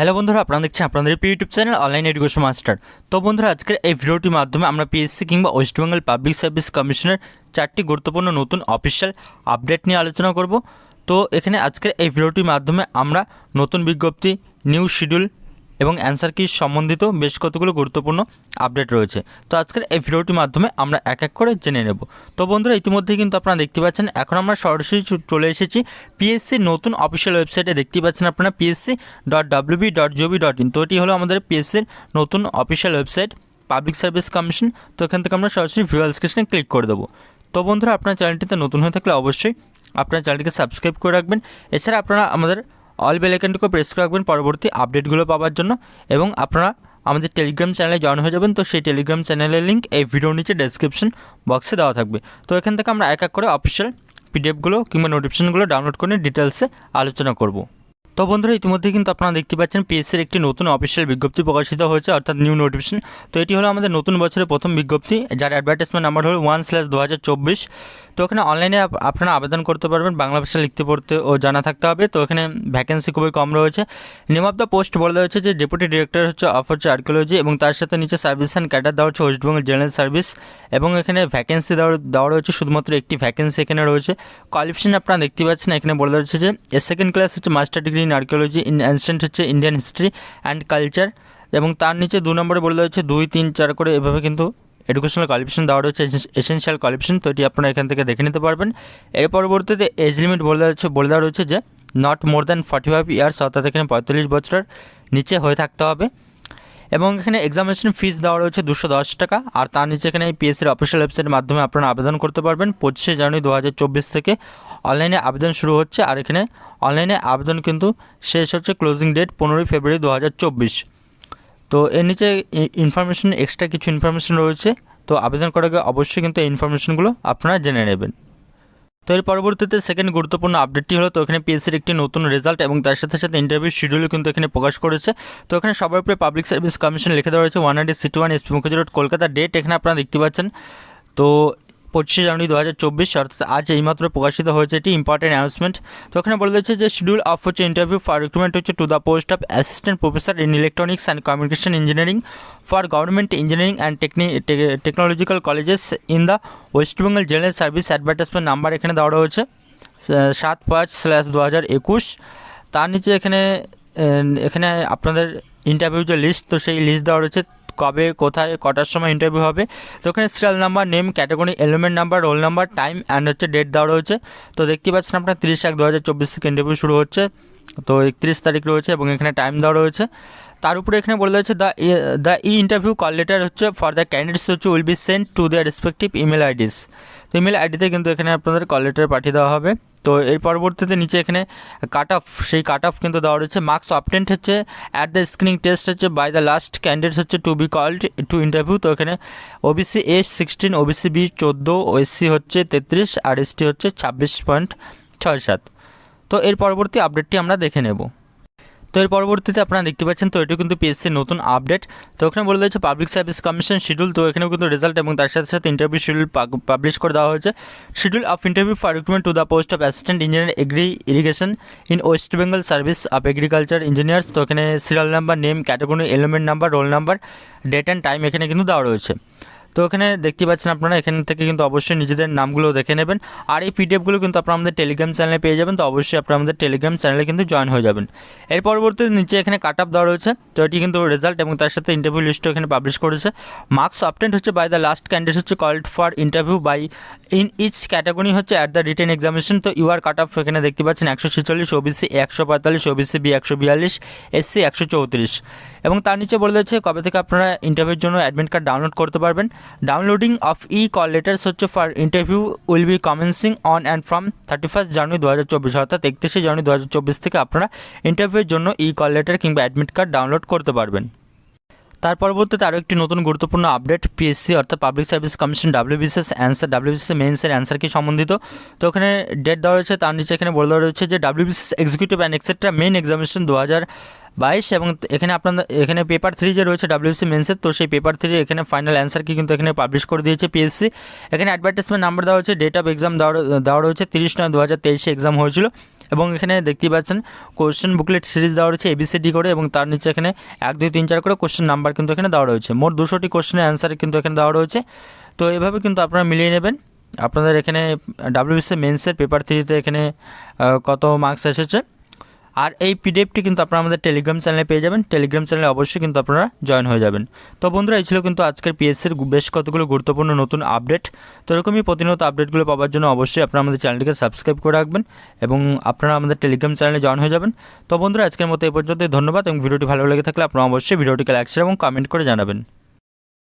Hello বন্ধুরা, আপনারা দেখছেন আপনাদের YouTube channel online education master তো বন্ধুরা, আজকের এই ভিডিওটির মাধ্যমে আমরা পিএসসি কিংবা ওয়েস্টবেঙ্গল পাবলিক সার্ভিস কমিশনের চারটি গুরুত্বপূর্ণ নতুন অফিসিয়াল আপডেট নিয়ে আলোচনা করব। তো এখানে আজকের এই ভিডিওটির মাধ্যমে আমরা নতুন বিজ্ঞপ্তি নিউ শিডিউল এবং অ্যান্সার কি সম্বন্ধিত বেশ কতগুলো গুরুত্বপূর্ণ আপডেট রয়েছে। তো আজকের এই ভিডিওটির মাধ্যমে আমরা এক এক করে জেনে নেব। তো বন্ধুরা, ইতিমধ্যেই কিন্তু আপনারা দেখতে পাচ্ছেন, এখন আমরা সরাসরি চলে এসেছি পিএসসি নতুন অফিসিয়াল ওয়েবসাইটে দেখতে পাচ্ছেন আপনারা PSC dot WB dot GOV dot in তো এটি হলো আমাদের পিএসসির নতুন official website public service commission তো এখান থেকে আমরা সরাসরি ভিউয়াল স্ক্রিনে ক্লিক করে দেবো। তো বন্ধুরা, আপনার চ্যানেলটিতে নতুন হয়ে থাকলে অবশ্যই আপনার চ্যানেলটিকে সাবস্ক্রাইব করে রাখবেন। এছাড়া আপনারা আমাদের অল বেল প্রেস করে রাখবেন পরবর্তী আপডেটগুলো পাওয়ার জন্য এবং আপনারা আমাদের টেলিগ্রাম চ্যানেলে জয়েন হয়ে যাবেন। তো সেই টেলিগ্রাম চ্যানেলের লিঙ্ক এই ভিডিওর নিচে ডেসক্রিপশন বক্সে দেওয়া থাকবে। তো এখান থেকে আমরা এক এক করে অফিসিয়াল পিডিএফগুলো কিংবা নোটিফিকেশনগুলো ডাউনলোড করে ডিটেলসে আলোচনা করব। তো বন্ধুরা, ইতিমধ্যে কিন্তু আপনারা দেখতে পাচ্ছেন পিএসসির একটি নতুন অফিসিয়াল বিজ্ঞপ্তি প্রকাশিত হয়েছে, অর্থাৎ নিউ নোটিফিকেশন তো এটি হলো আমাদের নতুন বছরের প্রথম বিজ্ঞপ্তি, যার অ্যাডভার্টাইজমেন্ট নাম্বার হলো ওয়ান স্ল্যাশ দু হাজার চব্বিশ তো এখানে অনলাইনে আপনারা আবেদন করতে পারবেন, বাংলা ভাষা লিখতে, পড়তে ও জানা থাকতে হবে। তো এখানে ভ্যাকেন্সি খুবই কম রয়েছে। নেম অফ দ্য পোস্ট বলে হচ্ছে যে ডেপুটি ডিরেক্টর হচ্ছে অফ হচ্ছে আর্কিওলজি এবং তার সাথে নিচে সার্ভিস অ্যান্ড ক্যাডার দেওয়া হচ্ছে ওয়েস্টবেঙ্গল জেনারেল সার্ভিস এবং এখানে ভ্যাকেন্সি দেওয়া দেওয়া রয়েছে শুধুমাত্র একটি ভ্যাকেন্সি এখানে রয়েছে। কোয়ালিফিকেশন আপনারা দেখতে পাচ্ছেন, এখানে বলে হচ্ছে যে সেকেন্ড ক্লাস হচ্ছে master degree in archaeology in ancient হচ্ছে ইন্ডিয়ান হিস্ট্রি অ্যান্ড কালচার এবং তার নিচে দু নম্বরে বলে দেওয়া হচ্ছে দুই, তিন, চার করে এভাবে কিন্তু এডুকেশনাল কোয়ালিফিকেশন দেওয়া রয়েছে এসেন্সিয়াল কোয়ালিফিকেশন তো এটি আপনারা এখান থেকে দেখে নিতে পারবেন। এর পরবর্তীতে এজ লিমিট বলে দেওয়া হচ্ছে, বলে দেওয়া রয়েছে যে not more than forty five years অর্থাৎ এখানে পঁয়তাল্লিশ বছরের নিচে হয়ে থাকতে হবে। এবং এখানে এক্সামিনেশন ফিস দেওয়া রয়েছে দুশো দশ টাকা। আর তার নিচে এখানে পিএসসির অফিসিয়াল ওয়েবসাইটের মাধ্যমে আপনারা আবেদন করতে পারবেন। পঁচিশে জানুয়ারি দু হাজার চব্বিশ থেকে অনলাইনে আবেদন শুরু হচ্ছে। আর এখানে অনলাইনে আবেদন কিন্তু শেষ হচ্ছে ক্লোজিং ডেট পনেরোই ফেব্রুয়ারি দু হাজার চব্বিশ। তো এর নিচে ইনফরমেশন এক্সট্রা কিছু ইনফরমেশন রয়েছে। তো আবেদন করার আগে অবশ্যই কিন্তু এই ইনফরমেশনগুলো আপনারা জেনে নেবেন। তো এর পরবর্তীতে সেকেন্ড গুরুত্বপূর্ণ আপডেটটি হলো, তো এখানে পিএসসির একটি নতুন রেজাল্ট এবং তার সাথে সাথে ইন্টারভিউ শিডিউল কিন্তু এখানে প্রকাশ করেছে। তো এখানে সবার উপরে পাবলিক সার্ভিস কমিশন লিখে দেওয়া রয়েছে one hundred city one SP Mukherjee road Kolkata date এখানে আপনারা দেখতে পাচ্ছেন। তো পঁচিশে জানুয়ারি দু হাজার চব্বিশ, অর্থাৎ আজ এইমাত্র প্রকাশিত হয়েছে এটি ইম্পর্টেন্ট অ্যানাউন্সমেন্ট তো ওখানে বলে দিয়েছে যে শিডিউল অফ হচ্ছে ইন্টারভিউ ফর রিক্রুটমেন্ট হচ্ছে to the post of assistant professor in electronics and communication engineering for government engineering and টেকনি technological colleges in the West Bengal general service advertisement number এখানে দেওয়া রয়েছে সাত পাঁচ স্ল্যাশ দু হাজার একুশ। তার নিচে এখানে এখানে আপনাদের ইন্টারভিউ যে লিস্ট তো সেই লিস্ট দেওয়া রয়েছে কবে, কোথায়, কটার সময় ইন্টারভিউ হবে। তো ওখানে serial number name category element number roll number time and হচ্ছে ডেট দেওয়া রয়েছে। তো দেখতে পাচ্ছেন আপনার তিরিশ এক দু হাজার চব্বিশ থেকে ইন্টারভিউ শুরু হচ্ছে। তো একত্রিশ তারিখ রয়েছে এবং এখানে টাইম দেওয়া রয়েছে। তার উপরে এখানে বলে দেওয়া হচ্ছে the the E interview call letter হচ্ছে ফর দ্য ক্যান্ডিডেটস হচ্ছে will be send to their respective email IDs তো ইমেল আইডিতে কিন্তু এখানে আপনাদের কল লেটার পাঠিয়ে দেওয়া হবে। তো এর পরবর্তীতে নিচে এখানে কাট অফ সেই কাট অফ কিন্তু দেওয়া রয়েছে। মার্কস অপটেন্ট হচ্ছে অ্যাট দ্য স্ক্রিনিং টেস্ট হচ্ছে বাই দ্য লাস্ট ক্যান্ডিডেট হচ্ছে to be called to interview তো এখানে OBC S sixteen OBC B চোদ্দ ওএসসি হচ্ছে তেত্রিশ, আর এসটি হচ্ছে ছাব্বিশ পয়েন্ট ছয় সাত। তো এর পরবর্তী আপডেটটি আমরা দেখে নেব। তো এর পরবর্তীতে আপনারা দেখতে পাচ্ছেন, তো এটি কিন্তু পিএসসির নতুন আপডেট তো ওখানে বলে দিয়েছে পাবলিক সার্ভিস কমিশন শিডিউল তো এখানেও কিন্তু রেজাল্ট এবং তার সাথে সাথে ইন্টারভিউ শিডিউল পাবলিশ করে দেওয়া হয়েছে। Schedule of interview for recruitment to the post of assistant engineer agri irrigation in West Bengal service of agriculture engineers তো এখানে serial number name category element number roll number date and time এখানে কিন্তু দেওয়া রয়েছে। তো এখানে দেখতে পাচ্ছেন আপনারা, এখান থেকে কিন্তু অবশ্যই নিজেদের নামগুলো দেখে নেবেন। আর এই পিডিএফগুলো কিন্তু আপনারা আমাদের টেলিগ্রাম চ্যানেলে পেয়ে যাবেন, তো অবশ্যই আপনারা আমাদের টেলিগ্রাম চ্যানেলে কিন্তু জয়েন হয়ে যাবেন। এর পরবর্তীতে নিচে এখানে কাট আপ দেওয়া রয়েছে, তো এটি কিন্তু রেজাল্ট এবং তার সাথে ইন্টারভিউ লিস্টও এখানে পাবলিশ করেছে। মার্কস অবটেন্ট হচ্ছে বাই দ্য লাস্ট ক্যান্ডিডেট হচ্ছে called for interview by in each category হচ্ছে অ্যাট দ্য রিটেন এক্সামিনেশন তো ইউআর কাট অফ এখানে দেখতে পাচ্ছেন একশো ছেচল্লিশ ওবিসি একশো পঁয়তাল্লিশ ওবিসি বি একশো বিয়াল্লিশ এসসি একশো চৌত্রিশ। এবং তার নিচে বলে দিয়েছে কবে থেকে আপনারা ইন্টারভিউর জন্য অ্যাডমিট কার্ড ডাউনলোড করতে পারবেন। Downloading of e call letters হচ্ছে for interview will be commencing on and from thirty first January দু হাজার চব্বিশ অর্থাৎ একত্রিশে জানুয়ারি দু হাজার চব্বিশ থেকে আপনারা ইন্টারভিউর জন্য ই কল লেটার কিংবা অ্যাডমিট কার্ড ডাউনলোড করতে পারবেন। তার পরবর্তীতে আরও একটি নতুন গুরুত্বপূর্ণ আপডেট পিএসসি অর্থাৎ public service commission WBCS answer WBCS মেন্সের answer key সম্বন্ধিত? তো ওখানে ডেট দেওয়া রয়েছে, তার নিচে এখানে বলে দেওয়া রয়েছে যে WBCS executive and et cetera main examination দু হাজার বাইশ এবং এখানে আপনাদের এখানে পেপার থ্রি যে রয়েছে ডাব্লিউসি মেন্সের তো সেই পেপার থ্রি এখানে ফাইনাল অ্যান্সার কি কিন্তু এখানে পাবলিশ করে দিয়েছে পিএসসি এখানে অ্যাডভার্টাইজমেন্ট নাম্বার দেওয়া হচ্ছে ডেট অফ এক্সাম দেওয়া দেওয়া রয়েছে তিরিশ নয় দু হাজার তেইশে এক্সাম হয়েছিল। এবং এখানে দেখতেই পাচ্ছেন কোশ্চেন বুকলেট সিরিজ দেওয়া রয়েছে এবিসিডি করে এবং তার নিচে এখানে এক, দুই, তিন, চার করে কোশ্চেন নাম্বার কিন্তু এখানে দেওয়া রয়েছে। মোট দুশোটি কোশ্চেনের অ্যান্সার কিন্তু এখানে দেওয়া রয়েছে। তো এভাবে কিন্তু আপনারা মিলিয়ে নেবেন। আপনাদের এখানে ডাব্লিউবিসি মেন্সের পেপার থ্রিতে এখানে কত মার্কস এসেছে? আর এই পিডিএফটি কিন্তু আপনারা আমাদের টেলিগ্রাম চ্যানেলে পেয়ে যাবেন। টেলিগ্রাম চ্যানেলে অবশ্যই কিন্তু আপনারা জয়েন হয়ে যাবেন। তো বন্ধুরা, এই ছিল কিন্তু আজকের পিএসসির বেশ কতগুলো গুরুত্বপূর্ণ নতুন আপডেট তো এরকমই প্রতিনিয়ত আপডেটগুলো পাওয়ার জন্য অবশ্যই আপনারা আমাদের চ্যানেলটিকে সাবস্ক্রাইব করে রাখবেন এবং আপনারা আমাদের টেলিগ্রাম চ্যানেলে জয়েন হয়ে যাবেন। তো বন্ধুরা, আজকের মতো এই পর্যন্তই। ধন্যবাদ এবং ভিডিওটি ভালো লেগে থাকলে আপনারা অবশ্যই ভিডিওটিকে লাইক শেয়ার এবং কমেন্ট করে জানাবেন।